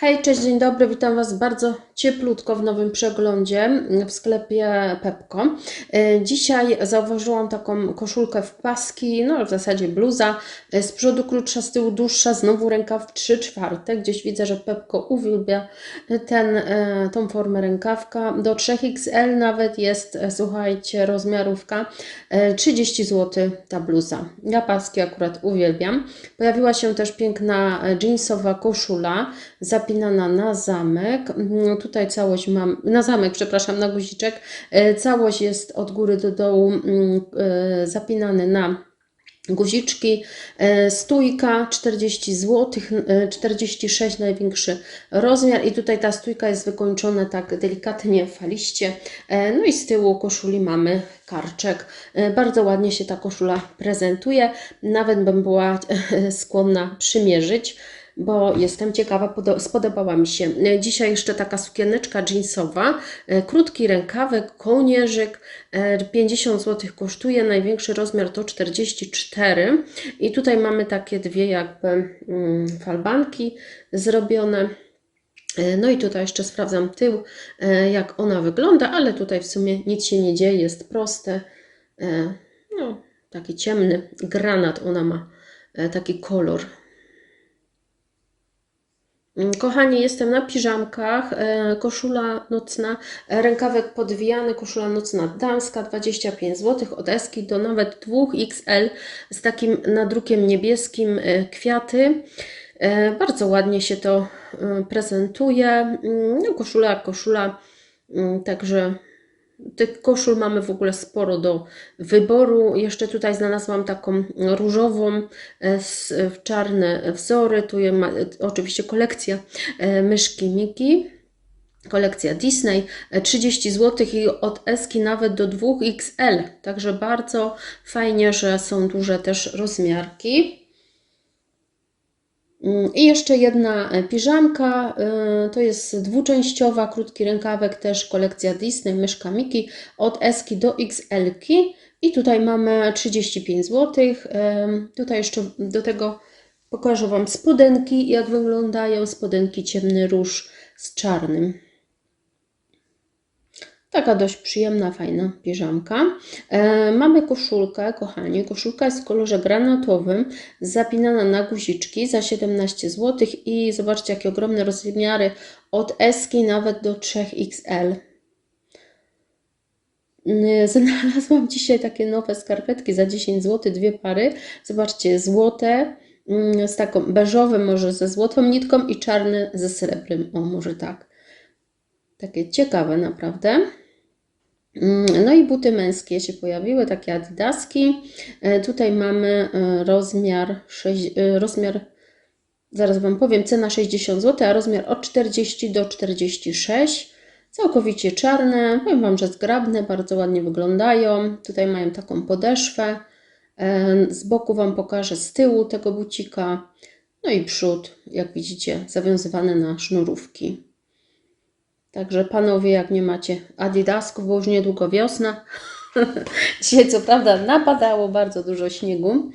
Hej, cześć, dzień dobry, witam Was bardzo cieplutko w nowym przeglądzie w sklepie Pepko. E, Dzisiaj zauważyłam taką koszulkę w paski, no w zasadzie bluza, e, z przodu krótsza, z tyłu dłuższa, znowu rękaw 3 czwarte. Gdzieś widzę, że Pepko uwielbia ten, e, tą formę rękawka. Do 3XL nawet jest, słuchajcie, rozmiarówka. E, 30 zł ta bluza. Ja paski akurat uwielbiam. Pojawiła się też piękna jeansowa koszula zapinana na zamek. Mm, Tutaj całość mam, na zamek, przepraszam, na guziczek. E, Całość jest od góry do dołu mm, e, zapinany na guziczki. E, Stójka 40 zł, 46 największy rozmiar i tutaj ta stójka jest wykończona tak delikatnie faliście. No i z tyłu koszuli mamy karczek. Bardzo ładnie się ta koszula prezentuje. Nawet bym była skłonna przymierzyć bo jestem ciekawa, podo- spodobała mi się. E, Dzisiaj jeszcze taka sukieneczka jeansowa, e, krótki rękawek, kołnierzyk, e, 50 zł kosztuje, największy rozmiar to 44 i tutaj mamy takie dwie jakby mm, falbanki zrobione. E, No i tutaj jeszcze sprawdzam tył, e, jak ona wygląda, ale tutaj w sumie nic się nie dzieje, jest proste. E, No, taki ciemny granat ona ma, e, taki kolor. Mm, Kochani, jestem na piżamkach, e, koszula nocna, e, rękawek podwijany, koszula nocna damska, 25 zł, od Eski do nawet 2XL z takim nadrukiem niebieskim, e, kwiaty. Bardzo ładnie się to prezentuje. Mm, No, koszula koszula, mm, także tych koszul mamy w ogóle sporo do wyboru. Jeszcze tutaj znalazłam taką różową e, z w czarne wzory. Tu jest ma, oczywiście kolekcja e, myszki Miki. Kolekcja Disney e, 30 zł i od Eski nawet do 2XL. Także bardzo fajnie, że są duże też rozmiarki. Mm, I jeszcze jedna e, piżamka, e, to jest dwuczęściowa, krótki rękawek, też kolekcja Disney, myszka Miki, od Eski do XL. -ki. I tutaj mamy 35 zł. Tutaj jeszcze do tego pokażę Wam spodenki, jak wyglądają spodenki ciemny róż z czarnym. Taka dość przyjemna, fajna piżamka. E, mamy koszulkę, kochani. Koszulka jest w kolorze granatowym, zapinana na guziczki za 17 zł i zobaczcie, jakie ogromne rozmiary od Eski nawet do 3XL. Mm, Znalazłam dzisiaj takie nowe skarpetki za 10 zł, dwie pary. Zobaczcie, złote mm, z taką beżowym, może ze złotą nitką i czarne ze srebrem. O, może tak. Takie ciekawe naprawdę. Mm, No i buty męskie się pojawiły, takie adidaski. E, Tutaj mamy e, rozmiar, sześć- e, rozmiar, zaraz Wam powiem, cena 60 zł, a rozmiar od 40 do 46. Całkowicie czarne, powiem Wam, że zgrabne, bardzo ładnie wyglądają. Tutaj mają taką podeszwę. Z boku Wam pokażę z tyłu tego bucika. No i przód, jak widzicie, zawiązywany na sznurówki. Także panowie, jak nie macie adidasków, bo już niedługo wiosna. Dzisiaj co prawda napadało bardzo dużo śniegu.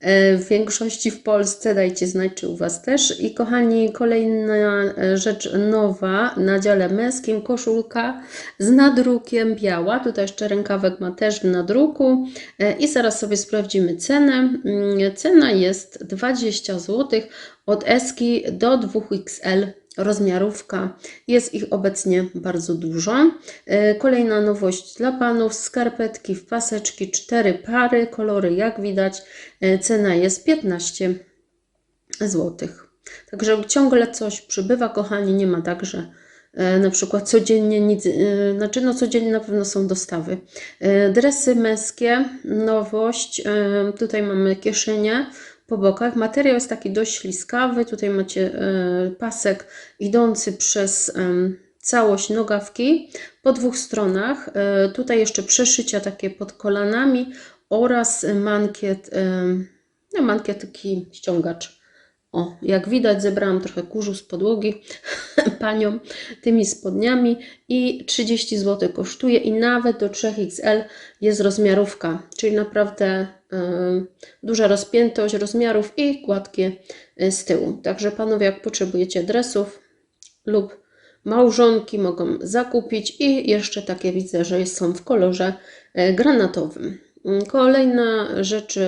E, W większości w Polsce, dajcie znać, czy u Was też. I kochani, kolejna e, rzecz nowa na dziale męskim, koszulka z nadrukiem biała. Tutaj jeszcze rękawek ma też w nadruku. E, I zaraz sobie sprawdzimy cenę. Mm, Cena jest 20 zł od Eski do 2XL rozmiarówka. Jest ich obecnie bardzo dużo. E, Kolejna nowość dla panów: skarpetki w paseczki, cztery pary, kolory jak widać. E, Cena jest 15 zł. Także ciągle coś przybywa, kochani. Nie ma tak, że e, na przykład codziennie nic, znaczy no codziennie na pewno są dostawy. Dresy męskie, nowość. Tutaj mamy kieszenie po bokach. Materiał jest taki dość śliskawy. Tutaj macie e, pasek idący przez całość nogawki po dwóch stronach. E, Tutaj jeszcze przeszycia takie pod kolanami oraz mankiet, no mankiet taki ściągacz. O, jak widać zebrałam trochę kurzu z podłogi. panią tymi spodniami i 30 zł kosztuje i nawet do 3XL jest rozmiarówka, czyli naprawdę y, duża rozpiętość rozmiarów i gładkie y, z tyłu. Także panowie, jak potrzebujecie dresów lub małżonki mogą zakupić i jeszcze takie widzę, że są w kolorze y, granatowym. Kolejna rzecz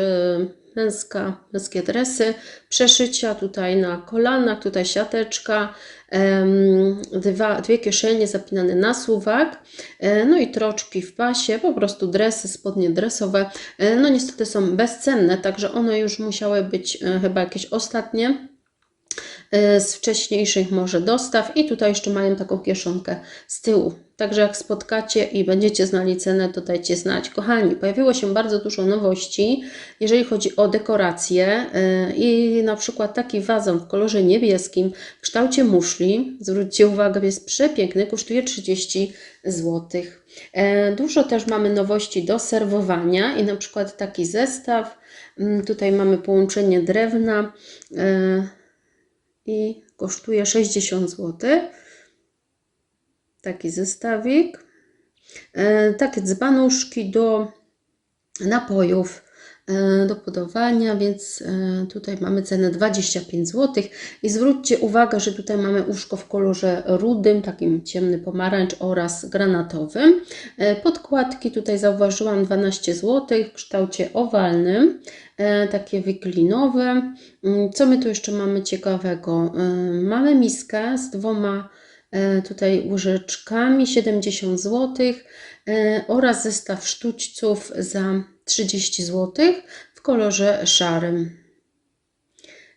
męska, męskie dresy, przeszycia tutaj na kolanach, tutaj siateczka, dwa, dwie kieszenie zapinane na suwak, e, no i troczki w pasie, po prostu dresy, spodnie dresowe, e, no niestety są bezcenne, także one już musiały być e, chyba jakieś ostatnie z wcześniejszych może dostaw i tutaj jeszcze mają taką kieszonkę z tyłu. Także jak spotkacie i będziecie znali cenę, to dajcie znać. Kochani, pojawiło się bardzo dużo nowości, jeżeli chodzi o dekoracje yy, i na przykład taki wazon w kolorze niebieskim w kształcie muszli, zwróćcie uwagę, jest przepiękny, kosztuje 30 zł. E, Dużo też mamy nowości do serwowania i na przykład taki zestaw, Mm, tutaj mamy połączenie drewna e, i kosztuje 60 zł taki zestawik. E, takie dzbanuszki do napojów, do podawania, więc e, tutaj mamy cenę 25 zł. I zwróćcie uwagę, że tutaj mamy łóżko w kolorze rudym, takim ciemny pomarańcz oraz granatowym. E, Podkładki tutaj zauważyłam 12 zł w kształcie owalnym, e, takie wyklinowe. Mm, Co my tu jeszcze mamy ciekawego? E, Mamy miskę z dwoma e, tutaj łyżeczkami 70 zł e, oraz zestaw sztućców za 30 zł w kolorze szarym.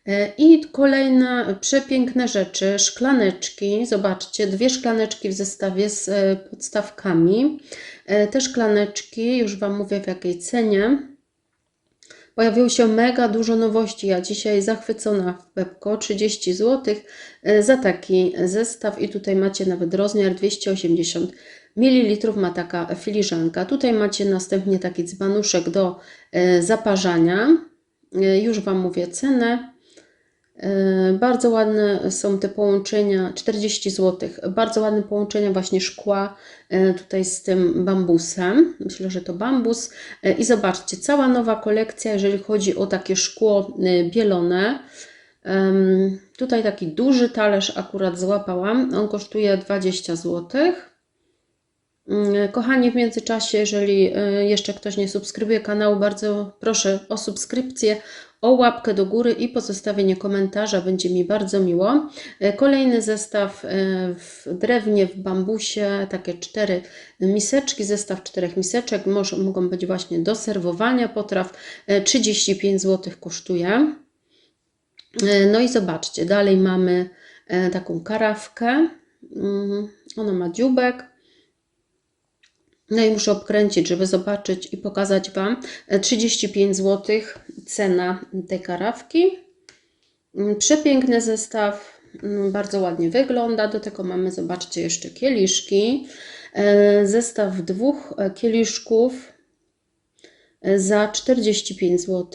E, I kolejne przepiękne rzeczy, szklaneczki. Zobaczcie, dwie szklaneczki w zestawie z e, podstawkami. E, Te szklaneczki, już Wam mówię w jakiej cenie. Pojawiło się mega dużo nowości. Ja dzisiaj zachwycona w Pepko 30 zł za taki zestaw i tutaj macie nawet rozmiar 280 ml ma taka filiżanka. Tutaj macie następnie taki dzbanuszek do e, zaparzania. E, Już Wam mówię cenę. E, Bardzo ładne są te połączenia, 40 zł. Bardzo ładne połączenia właśnie szkła tutaj z tym bambusem. Myślę, że to bambus. I zobaczcie, cała nowa kolekcja, jeżeli chodzi o takie szkło bielone. Tutaj taki duży talerz akurat złapałam. On kosztuje 20 zł. Mm, Kochani, w międzyczasie, jeżeli e, jeszcze ktoś nie subskrybuje kanału, bardzo proszę o subskrypcję, o łapkę do góry i pozostawienie komentarza, będzie mi bardzo miło. E, Kolejny zestaw e, w drewnie, w bambusie, takie cztery miseczki, zestaw czterech miseczek, może, mogą być właśnie do serwowania potraw, E, 35 zł kosztuje. No i zobaczcie, dalej mamy taką karawkę, Mm, ona ma dziubek, no i muszę obkręcić, żeby zobaczyć i pokazać Wam. E, 35 zł cena tej karawki. Mm, Przepiękny zestaw, mm, bardzo ładnie wygląda. Do tego mamy, zobaczcie, jeszcze kieliszki. E, Zestaw dwóch e, kieliszków e, za 45 zł.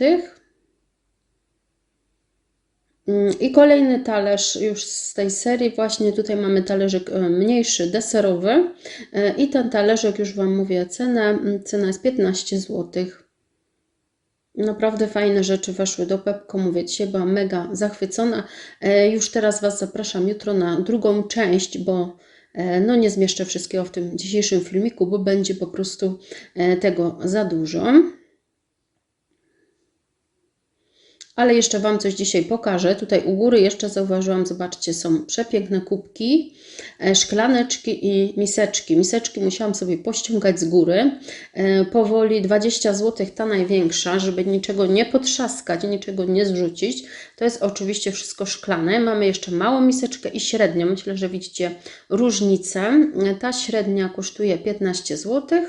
Mm, I kolejny talerz już z tej serii, właśnie tutaj mamy talerzyk e, mniejszy, deserowy E, i ten talerzyk już Wam mówię cenę, Mm, cena jest 15 zł. Naprawdę fajne rzeczy weszły do Pepko, mówię dzisiaj byłam mega zachwycona. E, Już teraz Was zapraszam jutro na drugą część, bo no nie zmieszczę wszystkiego w tym dzisiejszym filmiku, bo będzie po prostu tego za dużo. Ale jeszcze Wam coś dzisiaj pokażę. Tutaj u góry jeszcze zauważyłam, zobaczcie, są przepiękne kubki, e, szklaneczki i miseczki. Miseczki musiałam sobie pościągać z góry. E, Powoli 20 zł ta największa, żeby niczego nie potrzaskać, niczego nie zrzucić. To jest oczywiście wszystko szklane. Mamy jeszcze małą miseczkę i średnią. Myślę, że widzicie różnicę. E, Ta średnia kosztuje 15 zł.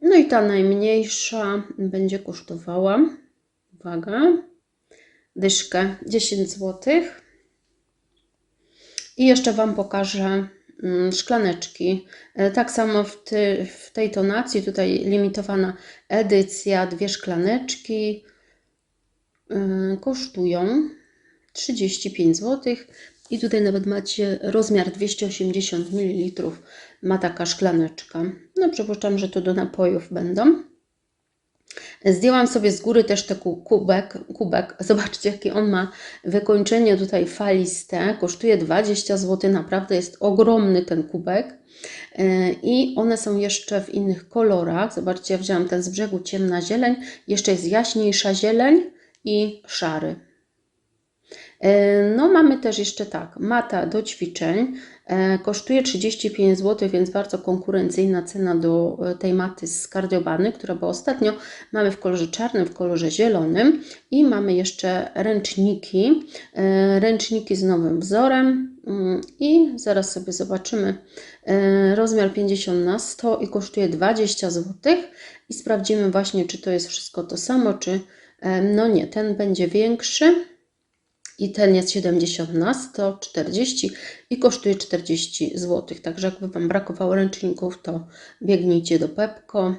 No i ta najmniejsza będzie kosztowała, uwaga, dyszkę 10 zł. I jeszcze Wam pokażę mm, szklaneczki. E, Tak samo w, ty, w tej tonacji, tutaj limitowana edycja, dwie szklaneczki y, kosztują 35 zł. I tutaj nawet macie rozmiar 280 ml. Ma taka szklaneczka. No przypuszczam, że to do napojów będą. Zdjęłam sobie z góry też taki kubek, kubek. Zobaczcie, jakie on ma wykończenie tutaj faliste. Kosztuje 20 zł. Naprawdę jest ogromny ten kubek. Yy, I one są jeszcze w innych kolorach. Zobaczcie, ja wzięłam ten z brzegu ciemna zieleń. Jeszcze jest jaśniejsza zieleń i szary. E, No, mamy też jeszcze tak, mata do ćwiczeń. E, Kosztuje 35 zł, więc bardzo konkurencyjna cena do e, tej maty z kardiobany, która była ostatnio. Mamy w kolorze czarnym, w kolorze zielonym i mamy jeszcze ręczniki. Ręczniki z nowym wzorem Mm, i zaraz sobie zobaczymy. Rozmiar 50 na 100 i kosztuje 20 zł i sprawdzimy właśnie, czy to jest wszystko to samo, czy no nie, ten będzie większy. I ten jest 70 na 140 i kosztuje 40 zł. Także jakby Wam brakowało ręczników, to biegnijcie do Pepko.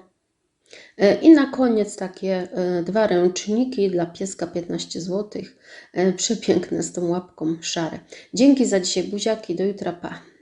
E, I na koniec takie e, dwa ręczniki dla pieska 15 zł. Przepiękne z tą łapką szare. Dzięki za dzisiaj buziaki, do jutra, pa.